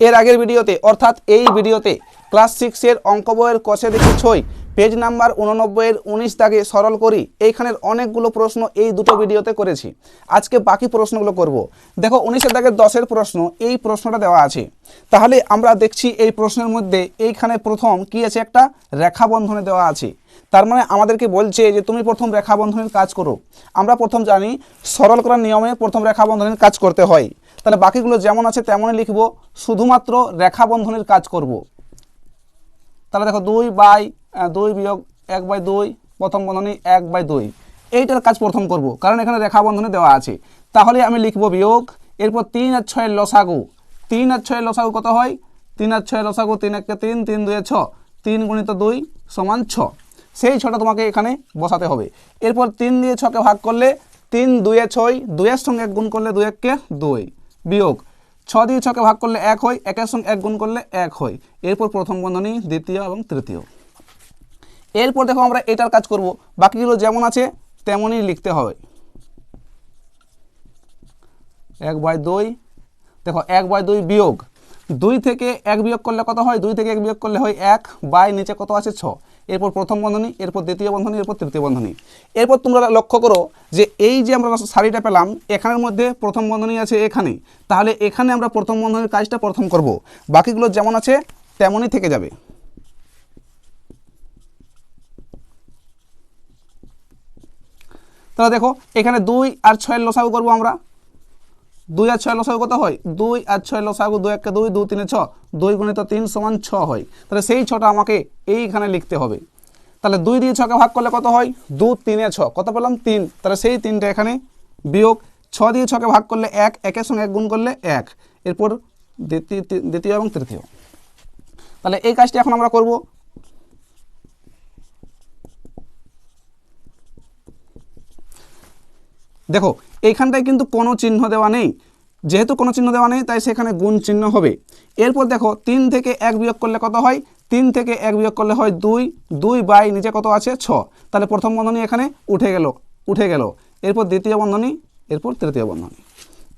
এর আগের ভিডিওতে, অর্থাৎ এই ভিডিওতে, ক্লাস সিক্সের অঙ্ক বইয়ের কষে দেখি ছই পেজ নাম্বার উননব্বইয়ের উনিশ দাগে সরল করি, এইখানের অনেকগুলো প্রশ্ন এই দুটো ভিডিওতে করেছি। আজকে বাকি প্রশ্নগুলো করব। দেখো, উনিশের দাগের দশের প্রশ্ন, এই প্রশ্নটা দেওয়া আছে। তাহলে আমরা দেখছি এই প্রশ্নের মধ্যে এইখানে প্রথম কি আছে একটা? রেখা বন্ধনে দেওয়া আছে। তার মানে আমাদেরকে বলছে যে, তুমি প্রথম রেখা বন্ধনের কাজ করো। আমরা প্রথম জানি, সরল করার নিয়মে প্রথম রেখা বন্ধনের কাজ করতে হয়। তাহলে বাকিগুলো যেমন আছে তেমনই লিখব, শুধুমাত্র রেখা বন্ধনের কাজ করব। তাহলে দেখো দুই বাই দুই বিয়োগ এক বাই দুই, প্রথম বন্ধনী এক বাই দুই। এইটার কাজ প্রথম করব, কারণ এখানে রেখা বন্ধনী দেওয়া আছে। তাহলে আমি লিখব বিয়োগ, এরপর তিন আর ছয়ের লসাগু। তিন আর ছয়ের লসাগু কত হয়? তিন আর ছয়ের লসাগু তিন একে তিন তিন দুয়ে ছ। তিন গুণিত দুই সমান ছ। সেই ছটা তোমাকে এখানে বসাতে হবে। এরপর তিন দিয়ে ছকে ভাগ করলে তিন দুয়ে ছয় দুইয়ের সঙ্গে এক গুণ করলে দুই এককে দুই। বিয়োগ। ছ দিয়ে ছকে ভাগ করলে এক হয়, একের সঙ্গে এক গুণ করলে এক হয়। এরপর প্রথম বন্ধনী, দ্বিতীয় এবং তৃতীয়। এরপর দেখো আমরা এটার কাজ করব। বাকিগুলো যেমন আছে, তেমনই লিখতে হবে। এক বাই দুই, দেখো এক বাই দুই বিয়োগ। দুই থেকে এক বিয়োগ করলে কত হয়? দুই থেকে এক বিয়োগ করলে হয় এক, বাই নিচে কত আছে? ছ। এরপর প্রথম বন্ধনী, এরপর দ্বিতীয় বন্ধনী, এরপর তৃতীয় বন্ধনী। এরপর তোমরা লক্ষ্য করো যে এই যে আমরা শাড়িটা পেলাম, এখানের মধ্যে প্রথম বন্ধনী আছে এখানে। তাহলে এখানে আমরা প্রথম বন্ধনীর কাজটা প্রথম করব। বাকিগুলো যেমন আছে, তেমনই থেকে যাবে। তাহলে দেখো, এখানে দুই আর ছয়ের লসাগু করব আমরা। দুই আর ছয় লসাগু কত হয়? দুই আর ছয় লসাগু, দুই একটা দুই দুই তিনে ছ। দুই গুণিত তিন সমান ছ হয়। তাহলে সেই ছটা আমাকে এইখানে লিখতে হবে। তাহলে দুই দিয়ে ছকে ভাগ করলে কত হয়? দু তিনে ছ। কত পেলাম? তিন। তাহলে সেই তিনটা এখানে বিয়োগ ছ দিয়ে ছকে ভাগ করলে এক, একের সঙ্গে এক গুণ করলে এক। এরপর দ্বিতীয় দ্বিতীয় এবং তৃতীয়। তাহলে এই কাজটি এখন আমরা করব। দেখো, এইখানটায় কিন্তু কোনো চিহ্ন দেওয়া নেই। যেহেতু কোনো চিহ্ন দেওয়া নেই, তাই সেখানে গুণ চিহ্ন হবে। এরপর দেখো, তিন থেকে এক বিয়োগ করলে কত হয়? তিন থেকে এক বিয়োগ করলে হয় দুই। দুই বাই নিচে কত আছে? ছ। তাহলে প্রথম বন্ধনী এখানে উঠে গেল উঠে গেল। এরপর দ্বিতীয় বন্ধনী, এরপর তৃতীয় বন্ধনী।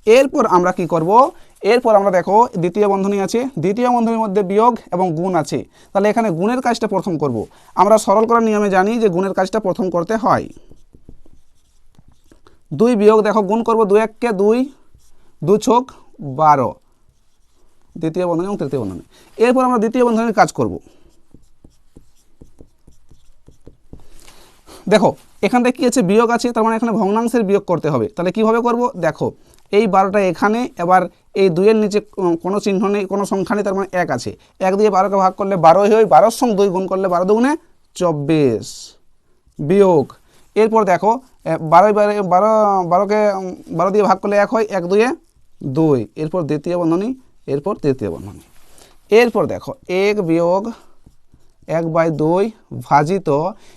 এরপর আমরা কি করব? এরপর আমরা দেখো, দ্বিতীয় বন্ধনী আছে। দ্বিতীয় বন্ধনীর মধ্যে বিয়োগ এবং গুণ আছে। তাহলে এখানে গুণের কাজটা প্রথম করব। আমরা সরল করার নিয়মে জানি যে গুণের কাজটা প্রথম করতে হয়। দুই বিয়োগ দেখো, গুণ করব দুই এককে দুই দু ছোক বারো। দ্বিতীয় বন্ধনী এবং তৃতীয় বন্ধনী। এরপর আমরা দ্বিতীয় বন্ধনীর কাজ করব। দেখো, এখান থেকে কি আছে? বিয়োগ আছে, তার মানে এখানে ভগ্নাংশের বিয়োগ করতে হবে। তাহলে কীভাবে করব? দেখো, এই বারোটা এখানে, এবার এই দুইয়ের নিচে কোনো চিহ্ন নেই, কোনো সংখ্যা নেই, তার মানে এক আছে। এক দিয়ে বারোকে ভাগ করলে বারোই হয়, বারোর সঙ্গে দুই গুণ করলে বারো দুগুণে চব্বিশ। বিয়োগ। এরপর দেখো এ, বারোই বারো বারো বারোকে বারো দিয়ে ভাগ করলে এক হয় এক দুয়ে দুই। এরপর দ্বিতীয় বন্ধনী এরপর তৃতীয় বন্ধনী। এরপর দেখো এক বিয়োগ এক বাই দুই ভাজিত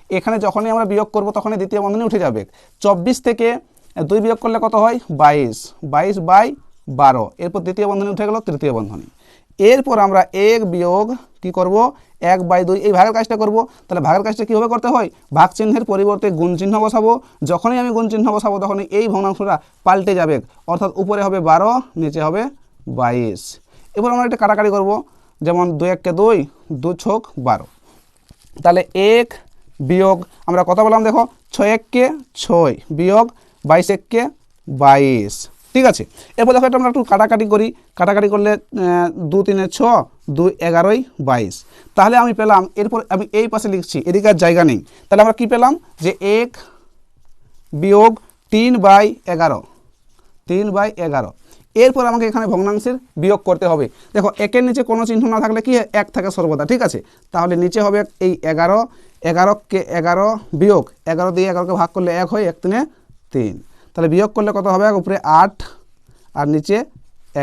এখানে যখনই আমরা বিয়োগ করব তখনই দ্বিতীয় বন্ধনী উঠে যাবে। চব্বিশ থেকে দুই বিয়োগ করলে কত হয়? বাইশ। বাইশ বাই বারো। এরপর দ্বিতীয় বন্ধনী উঠে গেল তৃতীয় বন্ধনী। এরপর আমরা এক বিয়োগ কি করব? এক বাই দুই, এই ভাগের কাজটা করব, তাহলে ভাগের কাজটা কীভাবে করতে হয়? ভাগ চিহ্নের পরিবর্তে গুণ চিহ্ন বসাবো, যখনই আমি গুণ চিহ্ন বসাবো, তখনই এই ভগ্নাংশটা পাল্টে যাবে, অর্থাৎ উপরে হবে বারো, নিচে হবে বাইশ। এবার আমরা একটা কাটাকাটি করব, যেমন দুই এককে দুই দু ছোক বারো। তাহলে এক বিয়োগ, আমরা কথা বললাম দেখো, ছয় এককে ছয় বিয়োগ বাইশ এককে বাইশ। ঠিক আছে? এরপর দেখো এটা আমরা একটু কাটাকাটি করি, কাটাকাটি করলে দু তিনে ছ দুই এগারোই বাইশ। তাহলে আমি পেলাম, এরপর আমি এই পাশে লিখছি এদিকে আর জায়গা নেই। তাহলে আমরা কি পেলাম? যে এক বিয়োগ তিন বাই এগারো। তিন বাই এগারো। এরপর আমাকে এখানে ভগ্নাংশের বিয়োগ করতে হবে। দেখো, একের নিচে কোনো চিহ্ন না থাকলে কি এক থাকে সর্বদা, ঠিক আছে? তাহলে নিচে হবে এই এগারো। এগারোকে এগারো বিয়োগ, এগারো দিয়ে এগারোকে ভাগ করলে এক হয়, এক তিনে তিন। তাহলে বিয়োগ করলে কত হবে? উপরে আট, আর নিচে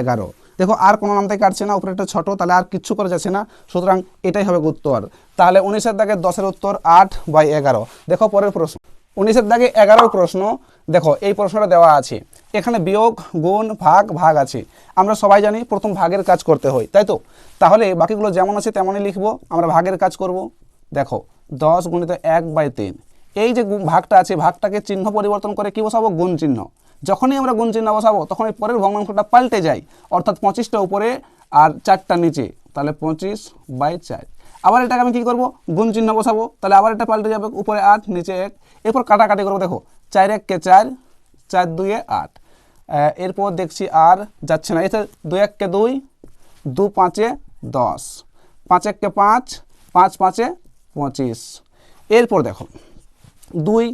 এগারো। দেখো, আর কোনো নাম থেকে কাটছে না, উপরে একটা ছোটো, তাহলে আর কিচ্ছু করা যাচ্ছে না। সুতরাং এটাই হবে উত্তর তাহলে উনিশের দাগের দশের উত্তর আট বাই এগারো। দেখো, পরের প্রশ্ন। উনিশের দাগে এগারোর প্রশ্ন। দেখো, এই প্রশ্নটা দেওয়া আছে। এখানে বিয়োগ, গুণ, ভাগ ভাগ আছে। আমরা সবাই জানি প্রথম ভাগের কাজ করতে হয়, তাই তো? তাহলে বাকিগুলো যেমন আছে তেমনই লিখব, আমরা ভাগের কাজ করব। দেখো, দশ গুণিত এক বাই তিন। এই যে ভাগটা আছে, ভাগটাকে চিহ্ন পরিবর্তন করে কি বসাবো? গুণ চিহ্ন। যখনই আমরা গুণ চিহ্ন বসাবো তখন এই পরের ভগ্নাংশটা পাল্টে যায়। অর্থাৎ পঁচিশটা উপরে আর চারটা নিচে। তাহলে পঁচিশ বাই চার। আবার এটাকে আমি কী করব? গুণ চিহ্ন বসাবো তাহলে আবার এটা পাল্টে যাবে উপরে আট, নিচে এক। এরপর কাটাকাটি করব, দেখো, চার এককে চার চার দুয়ে আট। এরপর দেখছি আর যাচ্ছে না। এতে দুই এককে দুই, দু পাঁচে দশ। পাঁচ এককে পাঁচ পাঁচ পাঁচে পঁচিশ। এরপর দেখো, দুই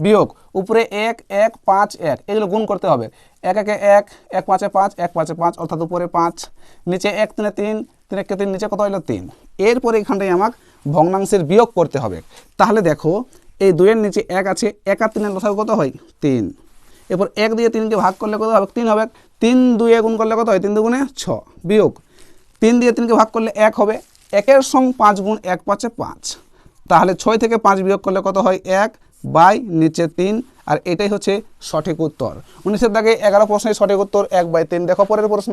বিয়োগ, উপরে এক এক, পাঁচ, এক, এগুলো গুণ করতে হবে। এক, একে এক এক, পাঁচে পাঁচ, এক, পাঁচে পাঁচ, অর্থাৎ উপরে পাঁচ, নিচে এক, তিনে তিন তিন একে তিন, নিচে কত হলো তিন। এরপরে এখানটায় আমাকে ভগ্নাংশের বিয়োগ করতে হবে। তাহলে দেখো, এই দুইয়ের নিচে এক আছে, এক আর তিনের লসাগু কত হয়? তিন। এরপর এক দিয়ে তিনকে ভাগ করলে কত হবে? তিন হবে। তিন দুয়ে গুণ করলে কত হয়? তিন দুগুণে ছ। বিয়োগ। তিন দিয়ে তিনকে ভাগ করলে এক হবে। একের সঙ্গে পাঁচ গুণ এক পাঁচে পাঁচ। তাহলে ছয় থেকে পাঁচ বিয়োগ করলে কত হয়? এক। বাই, নিচে তিন, আর এটাই হচ্ছে সঠিক উত্তর। উনিশের দাগে এগারো প্রশ্নের সঠিক উত্তর, এক বাই তিন দেখো পরের প্রশ্ন।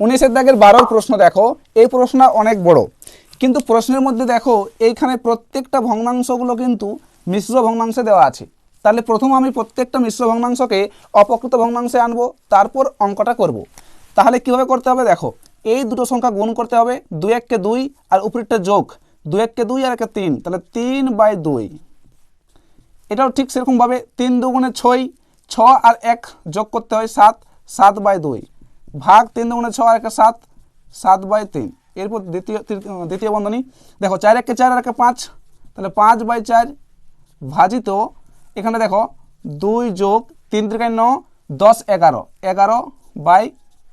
উনিশের দাগের বারোর প্রশ্ন দেখো, এই প্রশ্ন অনেক বড়। কিন্তু প্রশ্নের মধ্যে দেখো, এইখানে প্রত্যেকটা ভগ্নাংশগুলো কিন্তু মিশ্র ভগ্নাংশে দেওয়া আছে। তাহলে প্রথম আমি প্রত্যেকটা মিশ্র ভগ্নাংশকে অপকৃত ভগ্নাংশে আনব, তারপর অঙ্কটা করব। তাহলে কীভাবে করতে হবে দেখো, এই দুটো সংখ্যা গুণ করতে হবে, দুই এককে দুই, আর উপরেরটা যোগ, দুই এককে দুই আর একে তিন, তাহলে তিন বাই দুই। এটাও ঠিক সেরকমভাবে তিন দুগুণে ছয়, ছ আর এক যোগ করতে হয় সাত সাত বাই দুই। ভাগ তিন দুগুণে ছ আর একে সাত সাত বাই তিন। এরপর দ্বিতীয় দ্বিতীয় বন্ধনী। দেখো, চার একে চার আর একে পাঁচ, তাহলে পাঁচ বাই চার ভাজিত, এখানে দেখো, দুই যোগ তিন ত্রিকায় ন, দশ এগারো এগারো বাই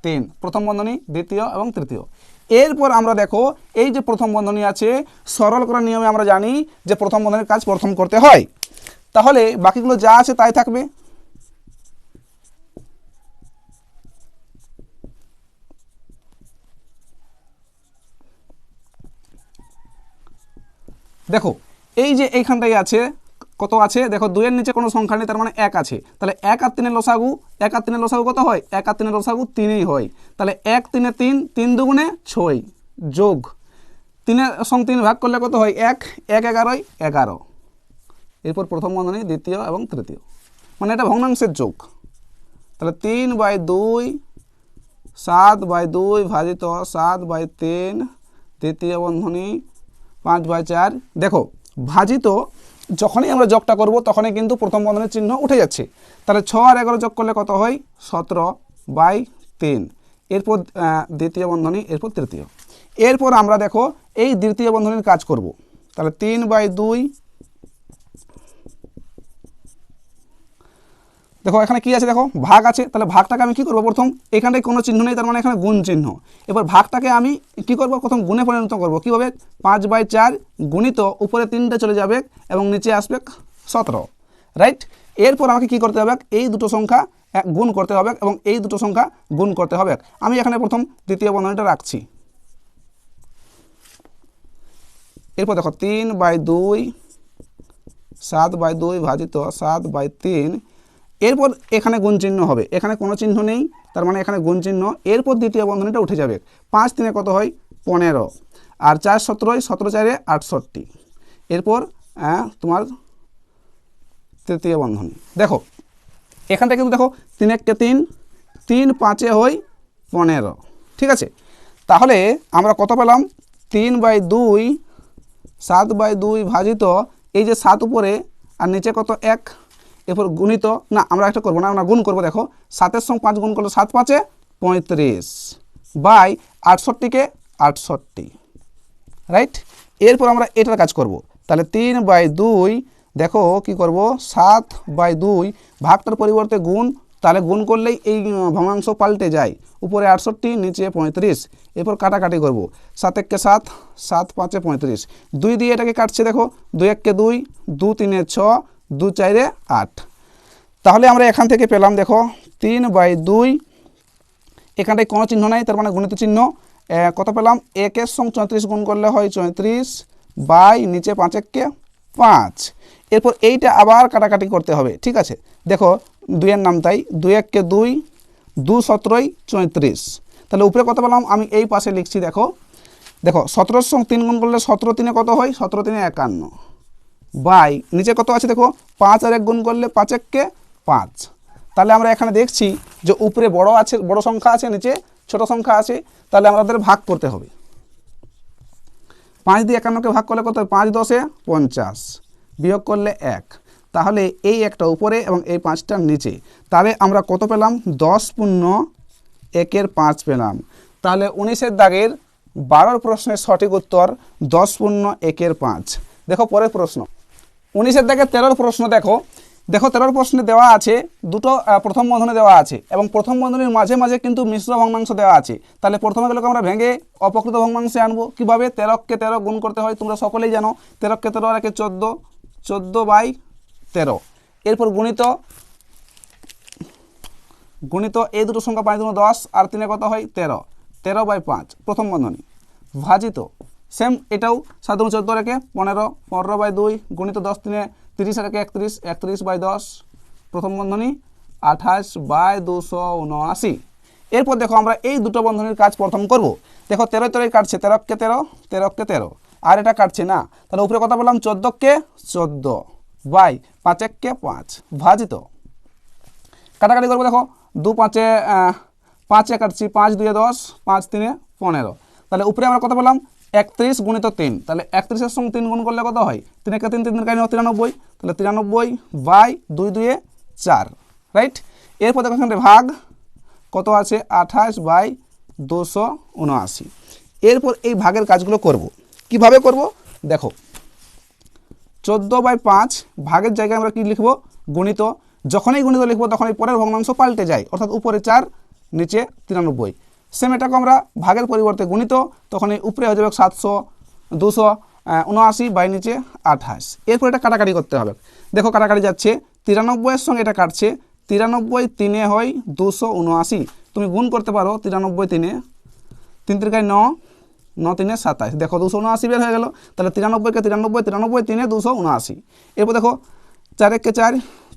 তিন। প্রথম বন্ধনী, দ্বিতীয় এবং তৃতীয়। এরপর আমরা দেখো, এই যে প্রথম বন্ধনী আছে, সরল করার নিয়মে আমরা জানি যে প্রথম বন্ধনীর কাজ প্রথম করতে হয়। তাহলে বাকিগুলো যা আছে তাই থাকবে? দেখো, এই যে এইখানটাই আছে, কত আছে? দেখো, দুইয়ের নিচে কোনো সংখ্যা নেই, তার মানে এক আছে। তাহলে এক আর তিনের লসাগু, এক আর তিনের লসাগু কত হয়? এক আর তিনের লসাগু তিনই হয়। তাহলে এক তিনে তিন তিন দুগুণে ছয় যোগ। তিনের সঙ্গে তিন ভাগ করলে কত হয়? এক এক এগারোই এগারো। এরপর প্রথম বন্ধনী, দ্বিতীয় এবং তৃতীয়। মানে এটা ভগ্নাংশের যোগ। তাহলে তিন বাই দুই, সাত বাই দুই ভাজিত সাত বাই তিন তৃতীয় বন্ধনী, পাঁচ বাই চার। দেখো, ভাজিত যখনই আমরা যোগটা করব, তখনই কিন্তু প্রথম বন্ধনের চিহ্ন উঠে যাচ্ছে। তাহলে ছ আর এগারো যোগ করলে কত হয়? সতেরো বাই তিন। এরপর দ্বিতীয় বন্ধনী, এরপর তৃতীয়। এরপর আমরা দেখো, এই দ্বিতীয় বন্ধনীর কাজ করব। তাহলে তিন বাই দুই দেখো, এখানে কি আছে দেখো? ভাগ আছে, তাহলে ভাগটাকে আমি কি করব প্রথম? এখানটায় কোনো চিহ্ন নেই, তার মানে এখানে গুণ চিহ্ন। এবার ভাগটাকে আমি কি করব? প্রথম গুণে পরিণত করব। কীভাবে? পাঁচ বাই চার গুণিত উপরে তিনটে চলে যাবে এবং নিচে আসবে সতেরো। রাইট এরপর আমাকে কি করতে হবে? এই দুটো সংখ্যা গুণ করতে হবে এবং এই দুটো সংখ্যা গুণ করতে হবে। আমি এখানে প্রথম দ্বিতীয় বন্ধনীটা রাখছি। এরপর দেখো, তিন বাই দুই, সাত বাই দুই ভাজিত সাত বাই তিন এরপর এখানে গুণ চিহ্ন হবে। এখানে কোনো চিহ্ন নেই, তার মানে এখানে গুণ চিহ্ন। এরপর দ্বিতীয় বন্ধনীটা উঠে যাবে। পাঁচ তিনে কত হয়? পনেরো। আর চার সতেরোয় সতেরো চারে আটষট্টি। এরপর তোমার তৃতীয় বন্ধনী। দেখো এখানটা কিন্তু দেখো, তিন এককে তিন তিন পাঁচে হই পনেরো। ঠিক আছে? তাহলে আমরা কত পেলাম? তিন বাই দুই, সাত বাই দুই ভাজিত, এই যে সাত উপরে, আর নিচে কত? এক। এরপর গুণিত, না, আমরা একটা করব না, আমরা গুণ করব, দেখো, সাতের সঙ্গে পাঁচ গুণ করল সাত পাঁচে পঁয়ত্রিশ বাই আটষট্টিকে আটষট্টি রাইট এরপর আমরা এটার কাজ করব, তাহলে তিন বাই দুই, দেখো, কি করব, সাত বাই দুই ভাগটার পরিবর্তে গুণ, তাহলে গুণ করলেই এই ভগ্নাংশ পাল্টে যায়, উপরে আটষট্টি, নিচে পঁয়ত্রিশ, এরপর কাটাকাটি করব সাত এককে সাত সাত পাঁচে পঁয়ত্রিশ, দুই দিয়ে এটাকে কাটছে, দেখো, দুই এককে দুই, দু তিনে ছ দু চারে আট। তাহলে আমরা এখান থেকে পেলাম, দেখো, তিন বাই দুই। এখানটায় কোনো চিহ্ন নাই, তার মানে গুণিত চিহ্ন। কত পেলাম? একের সঙ্গে চৌত্রিশ গুণ করলে হয় চৌত্রিশ বাই নিচে পাঁচ এককে পাঁচ। এরপর এইটা আবার কাটাকাটি করতে হবে, ঠিক আছে? দেখো, দুইয়ের নাম তাই দুই এককে দুই দু সতেরোই চৌত্রিশ। তাহলে উপরে কত পেলাম? আমি এই পাশে লিখছি, দেখো। দেখো, সতেরোর সঙ্গে তিন গুণ করলে সতেরো তিনে কত হয়? সতেরো তিনে একান্ন। বাই, নিচে কত আছে দেখো? পাঁচ আর এক গুণ করলে পাঁচ এককে পাঁচ। তাহলে আমরা এখানে দেখছি যে উপরে বড় আছে, বড় সংখ্যা আছে, নিচে ছোট সংখ্যা আছে, তাহলে আমাদের ভাগ করতে হবে। পাঁচ দিয়ে একান্নকে ভাগ করলে কত? পাঁচ দশে পঞ্চাশ। বিয়োগ করলে এক। তাহলে এই একটা উপরে এবং এই পাঁচটার নিচে। তাহলে আমরা কত পেলাম? দশ পূর্ণ একের পাঁচ পেলাম। তাহলে উনিশের দাগের বারোর প্রশ্নের সঠিক উত্তর দশ পূর্ণ একের পাঁচ। দেখো পরের প্রশ্ন। উনিশের দাগের তেরোর প্রশ্ন দেখো। দেখো, তেরোর প্রশ্নে দেওয়া আছে, দুটো প্রথম বন্ধনে দেওয়া আছে এবং প্রথম বন্ধনীর মাঝে মাঝে কিন্তু মিশ্র ভগ্নাংশ দেওয়া আছে। তাহলে প্রথমে গেলে আমরা ভেঙে অপকৃত ভগ্নাংশে আনব। কীভাবে? তেরোকে তেরো গুণ করতে হয়, তোমরা সকলেই জানো। তেরোকে তেরো আর একে চোদ্দ চোদ্দ বাই তেরো। এরপর গুণিত গুণিত এই দুটো সংখ্যা পাঁচ দশ, আর তিনে কত হয়? তেরো। তেরো বাই পাঁচ, প্রথম বন্ধনী। ভাজিত। সেম এটাও দুগুণ চোদ্দ রেখে পনেরো পনেরো বাই দুই গুণিত দশ তিনে তিরিশ রেখে একত্রিশ একত্রিশ বাই দশ, প্রথম বন্ধনী আঠাশ বাই দুশো উনআশি। এরপর দেখো আমরা এই দুটো বন্ধনীর কাজ প্রথম করব। দেখো তেরো তেরোই কাটছে তেরোকে তেরো তেরোকে তেরো। আর এটা কাটছে না। তাহলে উপরে কথা বললাম চোদ্দোকে চোদ্দ বাই পাঁচেককে পাঁচ। ভাজিত। কাটাকাটি করব দেখো। দু পাঁচে পাঁচে কাটছি, পাঁচ দুয়ে দশ, পাঁচ তিনে পনেরো। তাহলে উপরে আমরা কত বললাম একত্রিশ গুণিত তিন, তাহলে একত্রিশের সঙ্গে তিন গুণ করলে কত হয়? তিন একে তিন তিন তিন কাহিনী তিরানব্বই, তাহলে তিরানব্বই বাই দুই দুয়ে চার রাইট এরপর দেখো এখানে ভাগ, কত আছে? আঠাশ বাই দুশো উনআশি। এরপর এই ভাগের কাজগুলো করব। কীভাবে করব? দেখো, চোদ্দ বাই পাঁচ, ভাগের জায়গায় আমরা কি লিখব? গণিত। যখনই গণিত লিখব তখন এই পরের ভগ্নাংশ পাল্টে যায়, অর্থাৎ উপরে চার, নিচে তিরানব্বই। সেম এটাকে আমরা ভাগের পরিবর্তে গুণিত তখন উপরে হয়ে যাবে সাতশো, দুশো উনআশি বাই নিচে আঠাশ। এরপর এটা কাটাকাটি করতে হবে। দেখো কাটাকাটি যাচ্ছে তিরানব্বইয়ের সঙ্গে এটা কাটছে, তিরানব্বই তিনে হয় দুশো উনআশি। তুমি গুণ করতে পারো তিরানব্বই তিনে। তিন তিরিকায় ন ন তিনে সাতাশ। দেখো দুশো উনআশি বের হয়ে গেল, তাহলে তিরানব্বইকে তিরানব্বই তিরানব্বই তিনে দুশো উনআশি। এরপর দেখো চার এককে চার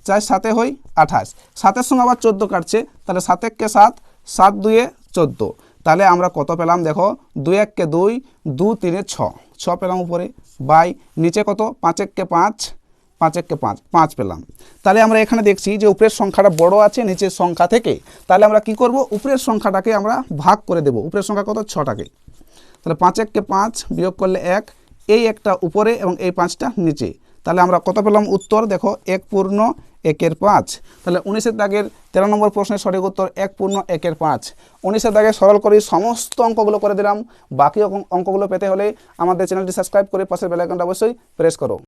চার সাতে হই আঠাশ। সাতের সঙ্গে আবার চোদ্দ কাটছে, তাহলে সাত এককে সাত সাত দুয়ে চোদ্দ। তাহলে আমরা কত পেলাম? দেখো, দুই এককে দুই, দু তিনে ছ। ছ পেলাম উপরে। বাই, নিচে কত? পাঁচ এককে পাঁচ পাঁচ এককে পাঁচ পাঁচ পেলাম। তাহলে আমরা এখানে দেখছি যে উপরের সংখ্যাটা বড় আছে, নিচের সংখ্যা থেকে। তাহলে আমরা কি করব? উপরের সংখ্যাটাকে আমরা ভাগ করে দেব। উপরের সংখ্যা কত? ছটাকে। তাহলে পাঁচ এককে পাঁচ বিয়োগ করলে এক। এই একটা উপরে এবং এই পাঁচটা নিচে। তাহলে আমরা কত পেলাম উত্তর? দেখো, এক পূর্ণ একের পাঁচ। তাহলে উনিশের দাগের তেরো নম্বর প্রশ্নের সঠিক উত্তর এক পূর্ণ একের পাঁচ। উনিশের দাগে সরল করে সমস্ত অঙ্কগুলো করে দিলাম। বাকি অঙ্কগুলো পেতে হলে আমাদের চ্যানেলটি সাবস্ক্রাইব করে পাশের বেলাইকনটা অবশ্যই প্রেস করো।